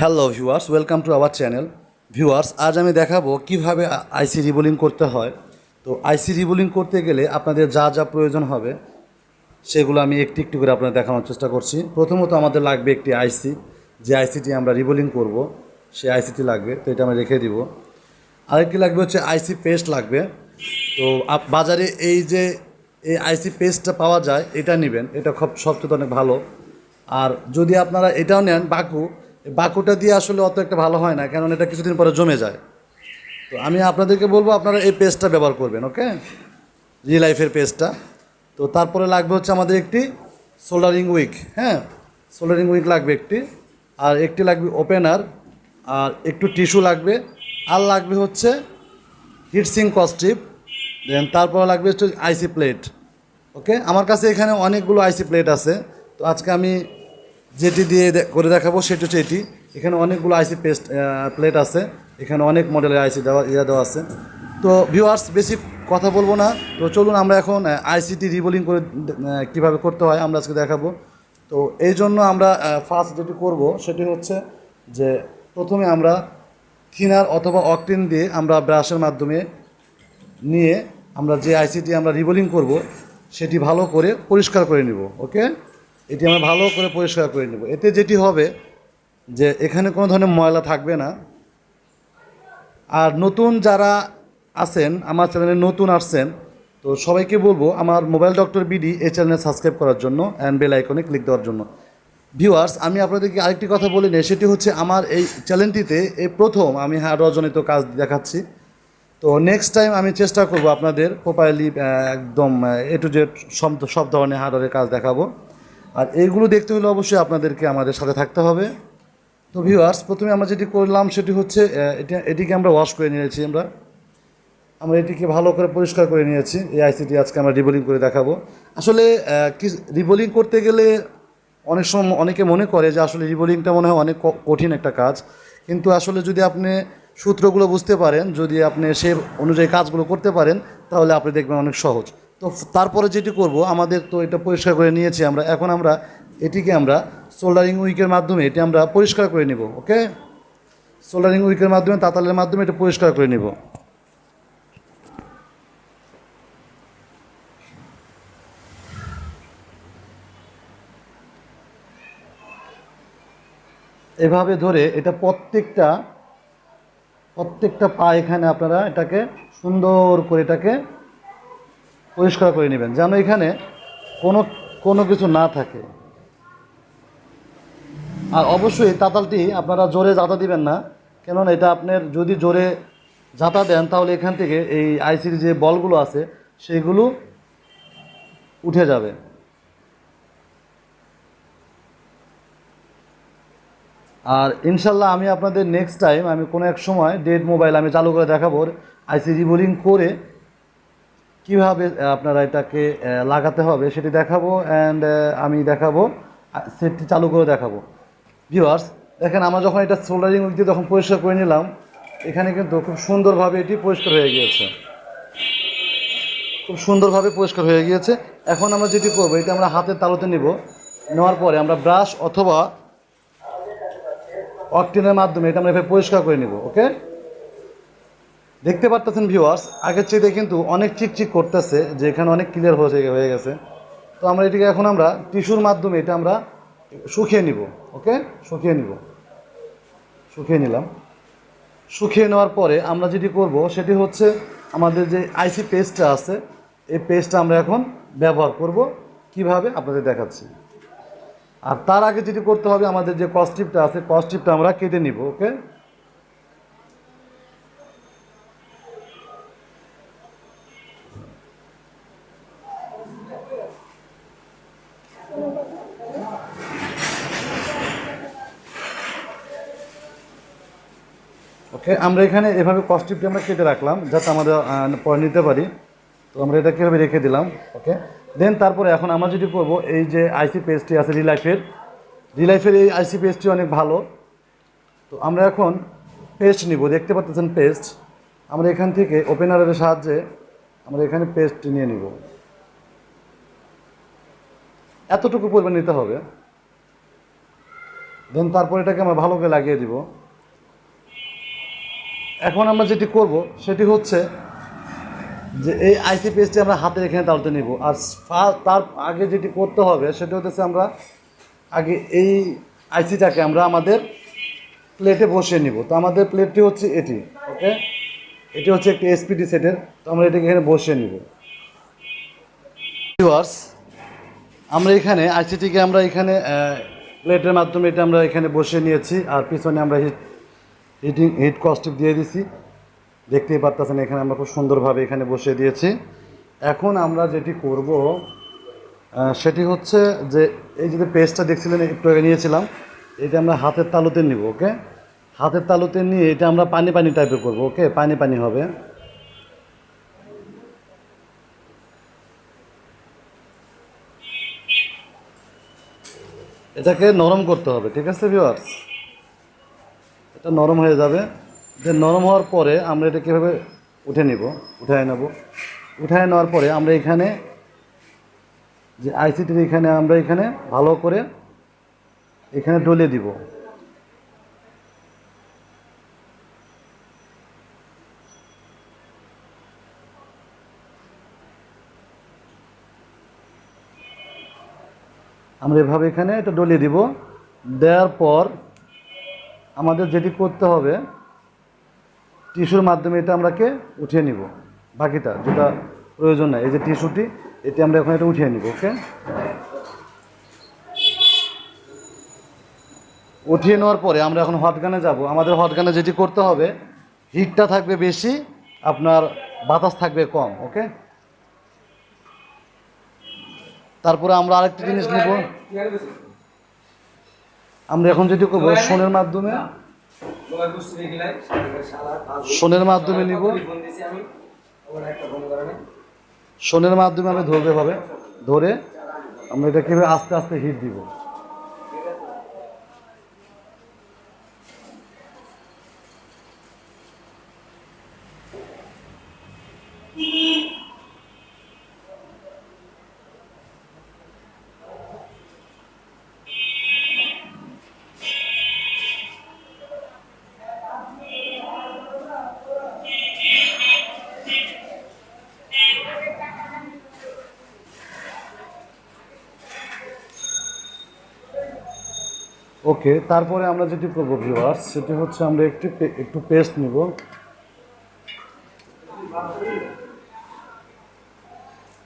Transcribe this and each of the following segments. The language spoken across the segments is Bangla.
Hello viewers welcome to our channel viewers আজ আমি দেখাবো কীভাবে আইসি রিবোলিং করতে হয়। তো আইসি রিবোলিং করতে গেলে আপনাদের যা যা প্রয়োজন হবে, সেগুলো আমি একটু একটু করে আপনাদের দেখানোর চেষ্টা করছি। প্রথমত আমাদের লাগবে একটি আইসি যে আইসিটি আমরা রিবোলিং করব, সেই আইসিটি লাগবে। তো এটা আমি রেখে দিব। আরেকটি লাগবে হচ্ছে আইসি পেস্ট লাগবে। তো বাজারে এই যে এই আইসি পেস্টটা পাওয়া যায়, এটা নেবেন। এটা খুব, সবচেয়ে অনেক ভালো। আর যদি আপনারা এটাও নেন, বাকু বাকুটা দিয়ে আসলে অত একটা ভালো হয় না, কারণ এটা কিছুদিন পরে জমে যায়। তো আমি আপনাদেরকে বলব, আপনারা এই পেস্টটা ব্যবহার করবেন, ওকে? রি লাইফের পেস্টটা। তো তারপরে লাগবে হচ্ছে আমাদের একটি সোল্ডারিং উইক হ্যাঁ? সোল্ডারিং উইক লাগবে একটি, আর একটি লাগবে ওপেনার আর একটু টিস্যু লাগবে, আর লাগবে হচ্ছে হিটসিং কস্টিপ দেন তারপরে লাগবে হচ্ছে আইসি প্লেট ওকে? আমার কাছে এখানে অনেকগুলো আইসি প্লেট আছে, তো আজকে আমি যেটি দিয়ে করে দেখাবো, সেটি হচ্ছে এটি। এখানে অনেকগুলো আইসি পেস্ট প্লেট আছে। এখানে অনেক মডেলের আইসি দেওয়া ইয়ে দেওয়া আছে। তো ভিউয়ার্স বেশি কথা বলব না। তো চলুন আমরা এখন আইসিটি রিবোলিং করে কীভাবে করতে হয় আমরা আজকে দেখাবো। তো এই জন্য আমরা ফার্স্ট যেটি করব, সেটি হচ্ছে যে প্রথমে আমরা থিনার অথবা অকটিন দিয়ে আমরা ব্রাশের মাধ্যমে নিয়ে আমরা যে আইসিটি আমরা রিবোলিং করব, সেটি ভালো করে পরিষ্কার করে নিব ওকে এটি আমরা ভালো করে পরিষ্কার করে নেব। এতে যেটি হবে যে এখানে কোনো ধরনের ময়লা থাকবে না। আর নতুন যারা আছেন, আমার চ্যানেলে নতুন আসছেন, তো সবাইকে বলব আমার মোবাইল ডক্টর বিডি এই চ্যানেলে সাবস্ক্রাইব করার জন্য অ্যান্ড বেল আইকনে ক্লিক দেওয়ার জন্য। ভিউয়ার্স আমি আপনাদেরকে আরেকটি কথা বলে নিই, সেটি হচ্ছে আমার এই চ্যানেলটিতে এই প্রথম আমি হার্ডওয়ার জনিত কাজ দেখাচ্ছি। তো নেক্সট টাইম আমি চেষ্টা করব আপনাদের প্রপারলি একদম এ টু জেড সব সব ধরনের হার্ডওয়ারের কাজ দেখাবো। আর এইগুলো দেখতে হলে অবশ্যই আপনাদেরকে আমাদের সাথে থাকতে হবে। তো ভিউয়ার্স প্রথমে আমরা যেটি করলাম সেটি হচ্ছে এটা, এটিকে আমরা ওয়াশ করে নিয়েছি আমরা। আমরা এটিকে ভালো করে পরিষ্কার করে নিয়েছি। এই আইসিটি আজকে আমরা রিবোলিং করে দেখাবো। আসলে কি রিবোলিং করতে গেলে অনেক সময় অনেকে মনে করে যে আসলে রিবোলিংটা মনে হয় অনেক কঠিন একটা কাজ। কিন্তু আসলে যদি আপনি সূত্রগুলো বুঝতে পারেন, যদি আপনি সে অনুযায়ী কাজগুলো করতে পারেন, তাহলে আপনি দেখবেন অনেক সহজ। তো তারপরে যেটি করব, আমাদের তো এটা পরিষ্কার করে নিয়েছি আমরা। এখন আমরা এটিকে আমরা সোল্ডারিং উইকের মাধ্যমে এটি আমরা পরিষ্কার করে নিব, ওকে? সোল্ডারিং উইকের মাধ্যমে, তাতালের মাধ্যমে এটা পরিষ্কার করে নিব। এভাবে ধরে এটা প্রত্যেকটা প্রত্যেকটা পা এখানে আপনারা এটাকে সুন্দর করে এটাকে পরিষ্কার করে নেবেন, যেন এখানে কোনো কোনো কিছু না থাকে। আর অবশ্যই তাতালটি আপনারা জোরে যাতা দিবেন না, কেননা এটা আপনার যদি জোরে যাতা দেন, তাহলে এখান থেকে এই আইসির যে বলগুলো আছে, সেগুলো উঠে যাবে। আর ইনশাল্লাহ আমি আপনাদের নেক্সট টাইম আমি কোনো এক সময় ডেড মোবাইল আমি চালু করে দেখাবো আইসি রিবোলিং করে কীভাবে আপনারা এটাকে লাগাতে হবে সেটি দেখাবো অ্যান্ড আমি দেখাবো সেটটি চালু করে দেখাবো। ভিউয়ার্স দেখেন আমরা যখন এটা সোল্ডারিং উইক দিয়ে যখন পরিষ্কার করে নিলাম, এখানে কিন্তু খুব সুন্দরভাবে এটি পরিষ্কার হয়ে গিয়েছে। খুব সুন্দরভাবে পরিষ্কার হয়ে গিয়েছে। এখন আমরা যেটি করব, এটা আমরা হাতের তালুতে নিব। নেওয়ার পরে আমরা ব্রাশ অথবা অকটিনের মাধ্যমে এটা আমরা এভাবে পরিষ্কার করে নিব ওকে দেখতে পারতেছেন ভিউয়ার্স আগের চেয়ে কিন্তু অনেক চিকচিক করতেছে, যে এখানে অনেক ক্লিয়ার হয়ে হয়ে গেছে। তো আমরা এটিকে এখন আমরা টিস্যুর মাধ্যমে এটা আমরা শুকিয়ে নিব, ওকে? শুকিয়ে নিব। শুকিয়ে নিলাম। শুকিয়ে নেওয়ার পরে আমরা যেটি করব, সেটি হচ্ছে আমাদের যে আইসি পেস্টটা আছে, এই পেস্টটা আমরা এখন ব্যবহার করব। কীভাবে? আপনাদের দেখাচ্ছি। আর তার আগে যেটি করতে হবে, আমাদের যে কস্টিপটা আছে কস্টিপটা আমরা কেটে নিব, ওকে? ওকে আমরা এখানে এভাবে কস্টিপটি আমরা কেটে রাখলাম, যাতে আমরা পরে নিতে পারি। তো আমরা এটা কীভাবে রেখে দিলাম? ওকে দেন তারপরে এখন আমরা যদি করব, এই যে আইসি পেস্টটি আছে রিলাইফের রিলাইফের এই আইসি পেস্টটি অনেক ভালো। তো আমরা এখন পেস্ট নিব, দেখতে পাচ্ছেন পেস্ট আমরা এখান থেকে ওপেনারের সাহায্যে আমরা এখানে পেস্ট নিয়ে নিব। এতটুকু পরিমাণ নিতে হবে। দেন তারপর এটাকে আমরা ভালো করে লাগিয়ে দিব। এখন আমরা যেটি করব, সেটি হচ্ছে যে এই আইসি পেজটি আমরা হাতের এখানে তালতে নিব। আর তার আগে যেটি করতে হবে, সেটি হচ্ছে আমরা আগে এই আইসিটাকে আমরা আমাদের প্লেটে বসিয়ে নিব। তো আমাদের প্লেটটি হচ্ছে এটি ওকে এটি হচ্ছে একটি এসপিডি সেটের তো আমরা এটাকে এখানে বসিয়ে নিব। ভিউয়ার্স আমরা এখানে আইসিটিকে আমরা এখানে প্লেটের মাধ্যমে এটা আমরা এখানে বসিয়ে নিয়েছি, আর পিছনে আমরা হিট হিটিং কস্টিপ দিয়ে দিছি। দেখতেই পারতেছেন, এখানে আমরা খুব সুন্দরভাবে এখানে বসিয়ে দিয়েছি। এখন আমরা যেটি করব সেটি হচ্ছে যে এই যে পেস্টটা দেখছিলেন, একটু আগে নিয়েছিলাম, এটা আমরা হাতের তালুতে নিব, ওকে? হাতের তালুতে নিয়ে এটা আমরা পানি পানি টাইপের করব, ওকে? পানি পানি হবে। এটাকে নরম করতে হবে, ঠিক আছে ভিউয়ার্স এটা নরম হয়ে যাবে। যে নরম হওয়ার পরে আমরা এটা কীভাবে উঠে নিব? উঠায় নেব। উঠায় নেওয়ার পরে আমরা এখানে যে আইসিটির এখানে আমরা এখানে ভালো করে এখানে ডলে দিব। আমরা এভাবে এখানে এটা ডলিয়ে দিব। দেওয়ার পর আমাদের যেটি করতে হবে, টিস্যুর মাধ্যমে এটা আমরাকে উঠিয়ে নিব। বাকিটা যেটা প্রয়োজন নাই, এই যে টিস্যুটি, এটি আমরা এখন এটা উঠিয়ে নিব, ওকে? উঠিয়ে নেওয়ার পরে আমরা এখন হটগানে যাব। আমাদের হটগানে যেটি করতে হবে, হিটটা থাকবে বেশি, আপনার বাতাস থাকবে কম, ওকে? তারপরে আমরা আরেকটি জিনিস নেব। আমরা এখন যদি করব সোনের মাধ্যমে? সোনের মাধ্যমে নিব। সোনের মাধ্যমে আমি ধরবে হবে ধরে আমরা এটা কীভাবে আস্তে আস্তে হিট দিব। ওকে তারপরে আমরা যেটি করব ভিউয়ার্স সেটি হচ্ছে আমরা একটি একটু পেস্ট নিব।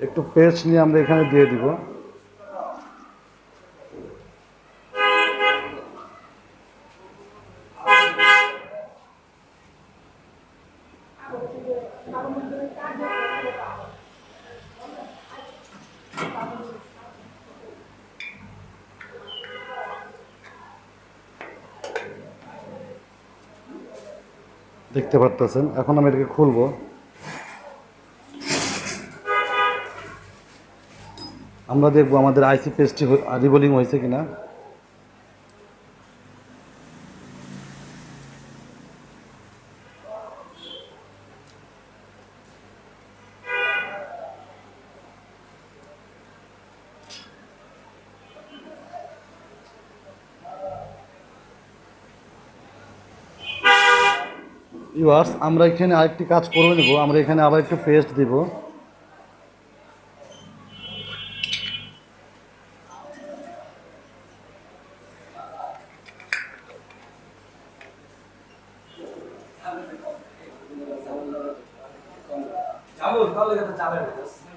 একটু পেস্ট নিয়ে আমরা এখানে দিয়ে দিব। দেখতে পারতেছেন। এখন আমি এটাকে খুলবো। আমরা দেখব আমাদের আইসি পেস্টটি রিবোলিং হয়েছে কিনা। ইউয়ার্স আমরা এখানে আরেকটি কাজ করে নেব আমরা এখানে আবার একটু পেস্ট দিব। কথা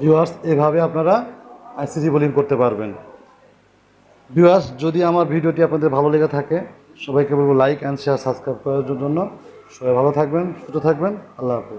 ভিউয়ার্স এভাবে আপনারা আইসিসি বোলিং করতে পারবেন। ভিউয়ার্স যদি আমার ভিডিওটি আপনাদের ভালো লেগে থাকে, সবাইকে বলব লাইক অ্যান্ড শেয়ার সাবস্ক্রাইব করার জন্য। সবাই ভালো থাকবেন, সুস্থ থাকবেন। আল্লাহ হাফেজ।